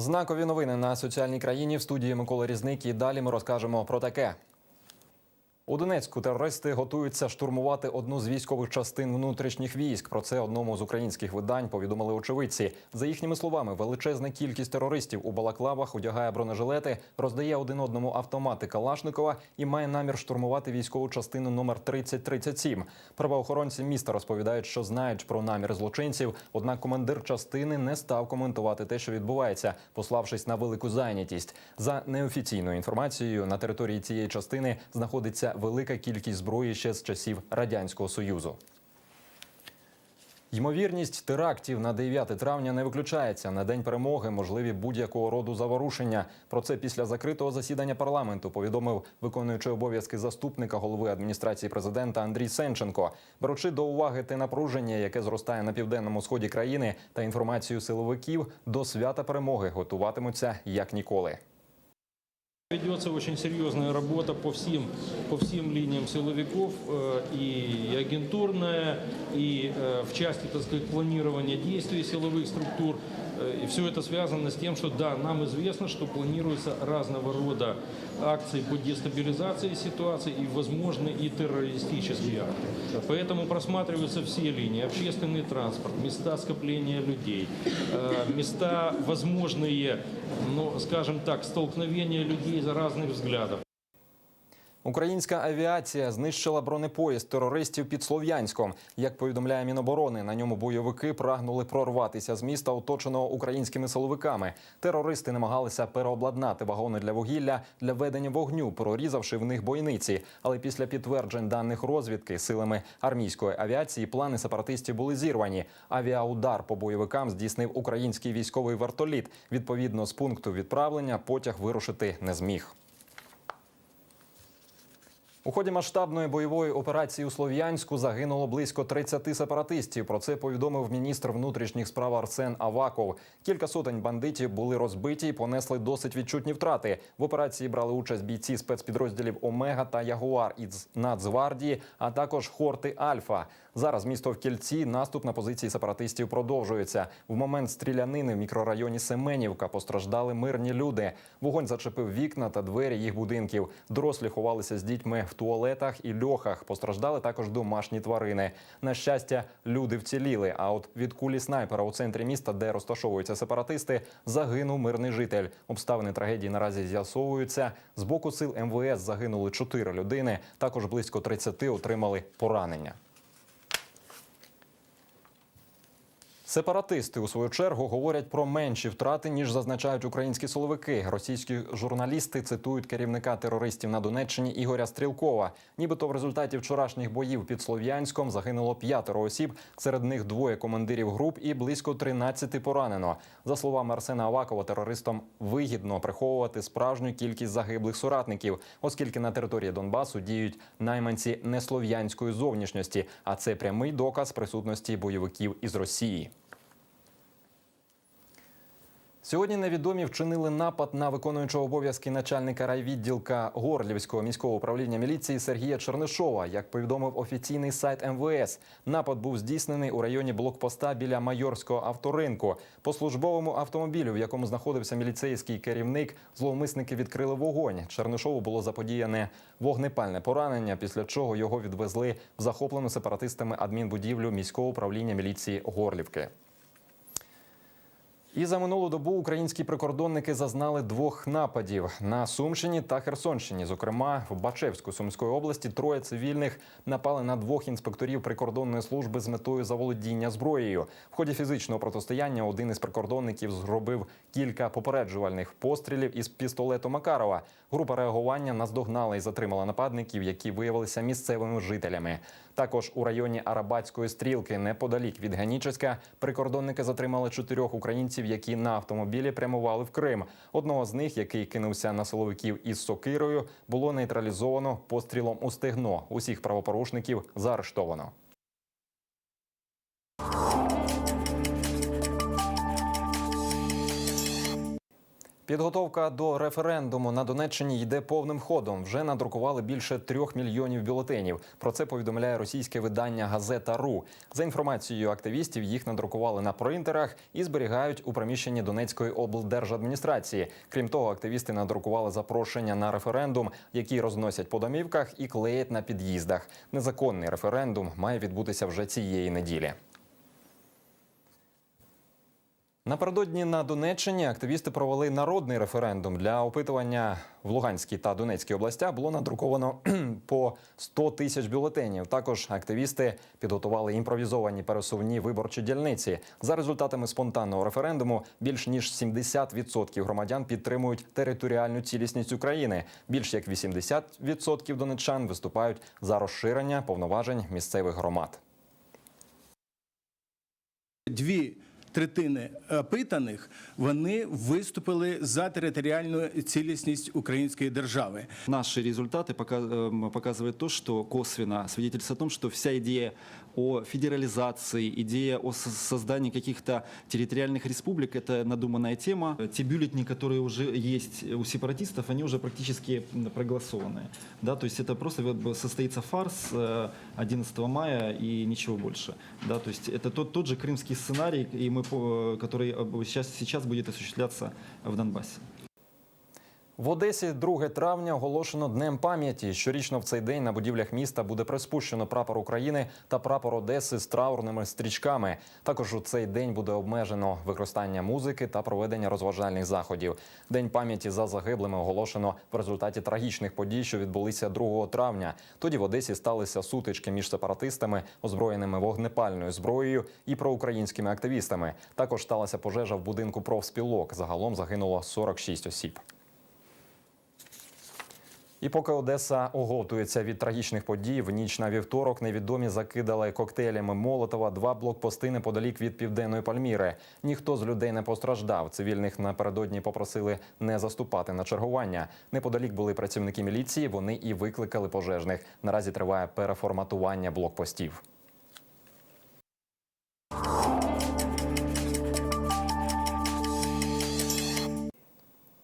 Знакові новини на соціальній країні в студії Микола Різник. І далі ми розкажемо про таке. У Донецьку терористи готуються штурмувати одну з військових частин внутрішніх військ. Про це одному з українських видань повідомили очевидці. За їхніми словами, величезна кількість терористів у балаклавах одягає бронежилети, роздає один одному автомати Калашникова і має намір штурмувати військову частину номер 3037. Правоохоронці міста розповідають, що знають про намір злочинців. Однак командир частини не став коментувати те, що відбувається, пославшись на велику зайнятість. За неофіційною інформацією, на території цієї частини знаходиться велика кількість зброї ще з часів радянського союзу. Ймовірність терактів на 9 травня не виключається. На день перемоги можливі будь-якого роду заворушення. Про це після закритого засідання парламенту повідомив виконуючий обов'язки заступника голови адміністрації президента Андрій Сенченко. Беручи до уваги те напруження, яке зростає на південному сході країни, та інформацію силовиків, до свята перемоги готуватимуться як ніколи. Ведется очень серьезная работа по всем, по всем линиям силовиков, э, и агентурная, и э, в части, так сказать, планирования действий силовых структур. Э, И все это связано с тем, что да, нам известно, что планируются разного рода акции по дестабилизации ситуации и, возможно, и террористические акты. Поэтому просматриваются все линии, общественный транспорт, места скопления людей, э, места возможные, ну, скажем так, столкновения людей за разных взглядов. Українська авіація знищила бронепоїзд терористів під Слов'янськом. Як повідомляє Міноборони, на ньому бойовики прагнули прорватися з міста, оточеного українськими силовиками. Терористи намагалися переобладнати вагони для вугілля для ведення вогню, прорізавши в них бойниці. Але після підтверджень даних розвідки силами армійської авіації плани сепаратистів були зірвані. Авіаудар по бойовикам здійснив український військовий вертоліт. Відповідно з пункту відправлення потяг вирушити не зміг. У ході масштабної бойової операції у Слов'янську загинуло близько 30 сепаратистів. Про це повідомив міністр внутрішніх справ Арсен Аваков. Кілька сотень бандитів були розбиті і понесли досить відчутні втрати. В операції брали участь бійці спецпідрозділів Омега та Ягуар із Нацгвардії, а також Хорти Альфа. Зараз місто в кільці. Наступ на позиції сепаратистів продовжується. В момент стрілянини в мікрорайоні Семенівка постраждали мирні люди. Вогонь зачепив вікна та двері їх будинків. Дорослі ховалися з дітьми в туалетах і льохах. Постраждали також домашні тварини. На щастя, люди вціліли. А от від кулі снайпера у центрі міста, де розташовуються сепаратисти, загинув мирний житель. Обставини трагедії наразі з'ясовуються. З боку сил МВС загинули чотири людини. Також близько 30 отримали поранення. Сепаратисти у свою чергу говорять про менші втрати ніж зазначають українські силовики. Російські журналісти цитують керівника терористів на Донеччині Ігоря Стрілкова. Нібито в результаті вчорашніх боїв під Слов'янськом загинуло п'ятеро осіб. Серед них двоє командирів груп і близько 13 поранено. За словами Арсена Авакова, терористам вигідно приховувати справжню кількість загиблих соратників, оскільки на території Донбасу діють найманці неслов'янської зовнішності. А це прямий доказ присутності бойовиків із Росії. Сьогодні невідомі вчинили напад на виконуючого обов'язки начальника райвідділка Горлівського міського управління міліції Сергія Чернишова. Як повідомив офіційний сайт МВС, напад був здійснений у районі блокпоста біля майорського авторинку. По службовому автомобілю, в якому знаходився міліцейський керівник, зловмисники відкрили вогонь. Чернишову було заподіяне вогнепальне поранення, після чого його відвезли в захоплену сепаратистами адмінбудівлю міського управління міліції Горлівки. І за минулу добу українські прикордонники зазнали двох нападів на Сумщині та Херсонщині. Зокрема, в Бачевську Сумської області троє цивільних напали на двох інспекторів прикордонної служби з метою заволодіння зброєю. В ході фізичного протистояння один із прикордонників зробив кілька попереджувальних пострілів із пістолету Макарова. Група реагування наздогнала і затримала нападників, які виявилися місцевими жителями. Також у районі Арабатської стрілки, неподалік від Ганічеська, прикордонники затримали чотирьох українців, які на автомобілі прямували в Крим. Одного з них, який кинувся на силовиків із сокирою, було нейтралізовано пострілом у стегно. Усіх правопорушників заарештовано. Підготовка до референдуму на Донеччині йде повним ходом. Вже надрукували більше трьох мільйонів бюлетенів. Про це повідомляє російське видання Газета Ру. За інформацією активістів, їх надрукували на принтерах і зберігають у приміщенні Донецької облдержадміністрації. Крім того, активісти надрукували запрошення на референдум, які розносять по домівках і клеять на під'їздах. Незаконний референдум має відбутися вже цієї неділі. Напередодні на Донеччині активісти провели народний референдум для опитування в Луганській та Донецькій областях. Було надруковано по 100 тисяч бюлетенів. Також активісти підготували імпровізовані пересувні виборчі дільниці. За результатами спонтанного референдуму більш ніж 70% громадян підтримують територіальну цілісність України. Більш як 80% донеччан виступають за розширення повноважень місцевих громад. дві третини опитаних вони виступили за територіальну цілісність української держави. Наши результаты пока- эм, показывают то, что косвенно свидетельствует о том, что вся идея о федерализации, идея о со- создании каких-то территориальных республик – это надуманная тема. Те бюллетени, которые уже есть у сепаратистов, они уже практически м, проголосованы. Да, то есть это просто вот бы состоится фарс э, 11 мая и ничего больше. Да, то есть это тот, тот же крымский сценарий, и мы, по- который э, сейчас, сейчас будет осуществляться в Донбассе. В Одесі 2 травня оголошено днем пам'яті. Щорічно в цей день на будівлях міста буде приспущено прапор України та прапор Одеси з траурними стрічками. Також у цей день буде обмежено використання музики та проведення розважальних заходів. День пам'яті за загиблими оголошено в результаті трагічних подій, що відбулися 2 травня. Тоді в Одесі сталися сутички між сепаратистами, озброєними вогнепальною зброєю і проукраїнськими активістами. Також сталася пожежа в будинку профспілок. Загалом загинуло 46 осіб. І поки Одеса оговтується від трагічних подій, в ніч на вівторок невідомі закидали коктейлями Молотова два блокпости неподалік від південної Пальміри. Ніхто з людей не постраждав. Цивільних напередодні попросили не заступати на чергування. Неподалік були працівники міліції. Вони і викликали пожежних. Наразі триває переформатування блокпостів.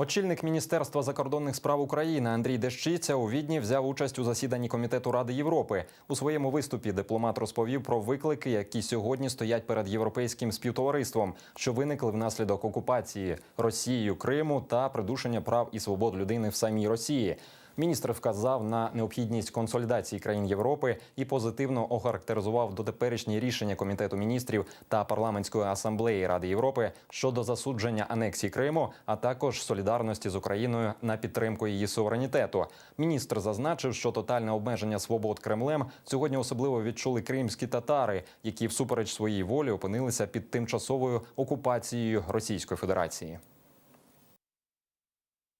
Очільник Міністерства закордонних справ України Андрій Дещиця у Відні взяв участь у засіданні комітету Ради Європи. У своєму виступі дипломат розповів про виклики, які сьогодні стоять перед європейським співтовариством, що виникли внаслідок окупації Росією Криму та придушення прав і свобод людини в самій Росії. Міністр вказав на необхідність консолідації країн Європи і позитивно охарактеризував дотеперішні рішення комітету міністрів та парламентської асамблеї Ради Європи щодо засудження анексії Криму, а також солідарності з Україною на підтримку її суверенітету. Міністр зазначив, що тотальне обмеження свобод Кремлем сьогодні особливо відчули кримські татари, які всупереч своїй волі опинилися під тимчасовою окупацією Російської Федерації.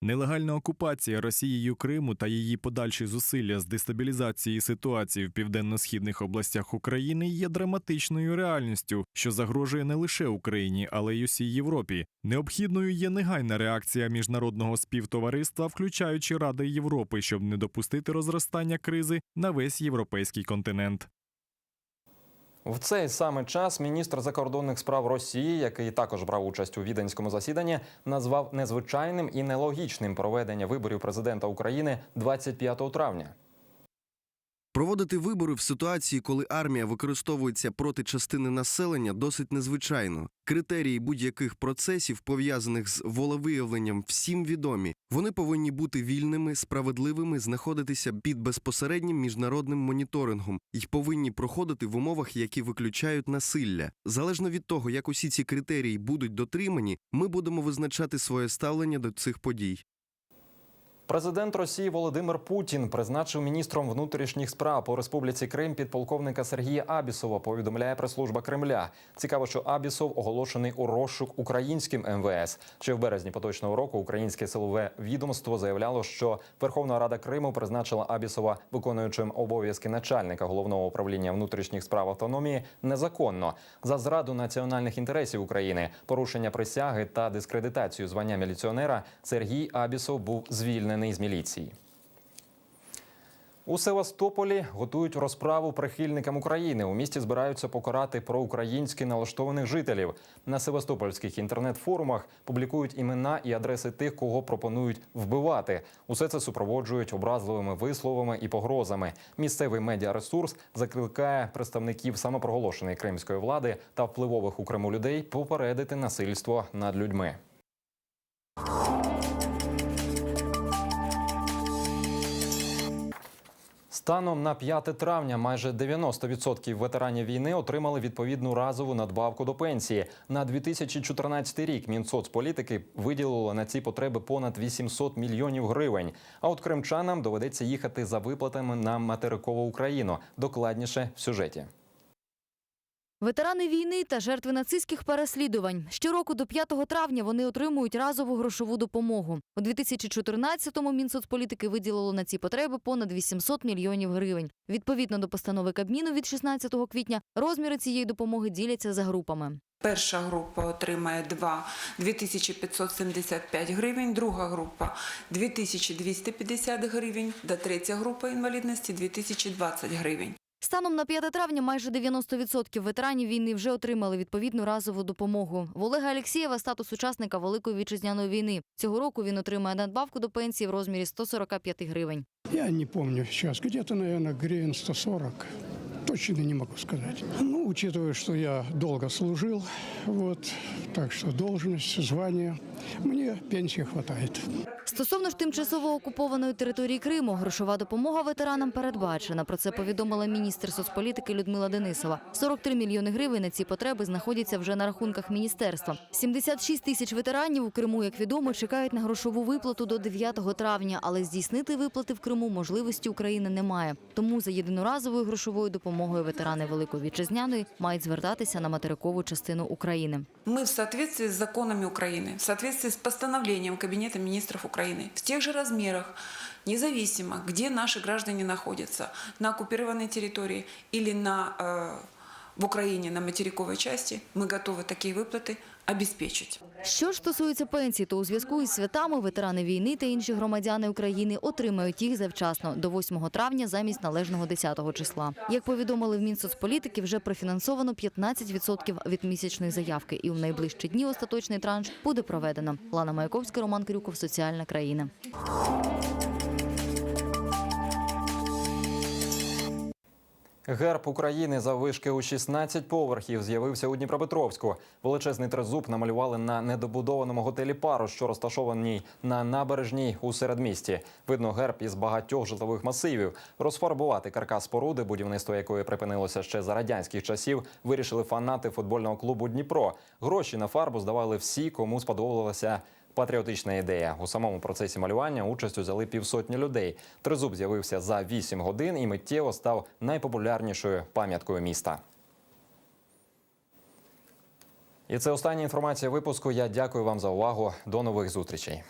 Нелегальна окупація Росією Криму та її подальші зусилля з дестабілізації ситуації в південно-східних областях України є драматичною реальністю, що загрожує не лише Україні, але й усій Європі. Необхідною є негайна реакція міжнародного співтовариства, включаючи Ради Європи, щоб не допустити розростання кризи на весь європейський континент. В цей саме час міністр закордонних справ Росії, який також брав участь у віденському засіданні, назвав незвичайним і нелогічним проведення виборів президента України 25 травня. Проводити вибори в ситуації, коли армія використовується проти частини населення, досить незвичайно. Критерії будь-яких процесів, пов'язаних з волевиявленням, всім відомі. Вони повинні бути вільними, справедливими, знаходитися під безпосереднім міжнародним моніторингом і повинні проходити в умовах, які виключають насилля. Залежно від того, як усі ці критерії будуть дотримані, ми будемо визначати своє ставлення до цих подій. Президент Росії Володимир Путін призначив міністром внутрішніх справ по республіці Крим підполковника Сергія Абісова. Повідомляє прес-служба Кремля. Цікаво, що Абісов оголошений у розшук українським МВС. Ще в березні поточного року українське силове відомство заявляло, що Верховна Рада Криму призначила Абісова виконуючим обов'язки начальника головного управління внутрішніх справ автономії незаконно за зраду національних інтересів України, порушення присяги та дискредитацію звання міліціонера. Сергій Абісов був звільнений з міліції. У Севастополі готують розправу прихильникам України. У місті збираються покарати проукраїнськи налаштованих жителів. На севастопольських інтернет-форумах публікують імена і адреси тих, кого пропонують вбивати. Усе це супроводжують образливими висловами і погрозами. Місцевий медіаресурс закликає представників самопроголошеної кримської влади та впливових у Криму людей попередити насильство над людьми. Станом на 5 травня майже 90% ветеранів війни отримали відповідну разову надбавку до пенсії. На 2014 рік Мінсоцполітики виділило на ці потреби понад 800 мільйонів гривень. А от кримчанам доведеться їхати за виплатами на материкову Україну. Докладніше в сюжеті. Ветерани війни та жертви нацистських переслідувань. Щороку до 5 травня вони отримують разову грошову допомогу. У 2014-му Мінсоцполітики виділило на ці потреби понад 800 мільйонів гривень. Відповідно до постанови Кабміну від 16 квітня розміри цієї допомоги діляться за групами. Перша група отримає 2 2575 гривень, друга група 2250 гривень, та третя група інвалідності 2020 гривень. Станом на 5 травня майже 90% ветеранів війни вже отримали відповідну разову допомогу. В Олега Алєксєєва статус учасника Великої вітчизняної війни. Цього року він отримає надбавку до пенсії в розмірі 145 гривень. Я не помню зараз, десь, мабуть, гривень гривен 140. Точно не могу сказать. Ну, учитывая, что я долго служил, вот, так что должность, звание, мне пенсии хватает. Стосовно ж тимчасово окупованої території Криму, грошова допомога ветеранам передбачена. Про це повідомила міністр соцполітики Людмила Денисова. 43 мільйони гривень на ці потреби знаходяться вже на рахунках міністерства. 76 тисяч ветеранів у Криму, як відомо, чекають на грошову виплату до 9 травня, але здійснити виплати в Криму можливості України немає. Тому за єдиноразовою грошовою допомогою ветерани Великої вітчизняної мають звертатися на материкову частину України. Мы в соответствии с законами Украины, в соответствии с постановлением Кабинета министров Украины, в тех же размерах, независимо, где наши граждане находятся, на оккупированной территории или на, э, в Украине, на материковой части, мы готовы такие выплаты обеспечить. Що ж стосується пенсій, то у зв'язку із святами ветерани війни та інші громадяни України отримають їх завчасно до 8 травня замість належного 10 числа. Як повідомили в Мінсоцполітики, вже профінансовано 15% від місячної заявки, і у найближчі дні остаточний транш буде проведено. Лана Маяковська, Роман Крюков, Соціальна країна. Герб України заввишки у 16 поверхів з'явився у Дніпропетровську. Величезний тризуб намалювали на недобудованому готелі Пару, що розташованій на набережній у середмісті. Видно герб із багатьох житлових масивів. Розфарбувати каркас споруди, будівництво якої припинилося ще за радянських часів, вирішили фанати футбольного клубу Дніпро. Гроші на фарбу здавали всі, кому сподобалася Патріотична ідея у самому процесі малювання участь взяли півсотні людей. Тризуб з'явився за 8 годин і миттєво став найпопулярнішою пам'яткою міста. І це остання інформація випуску. Я дякую вам за увагу. До нових зустрічей.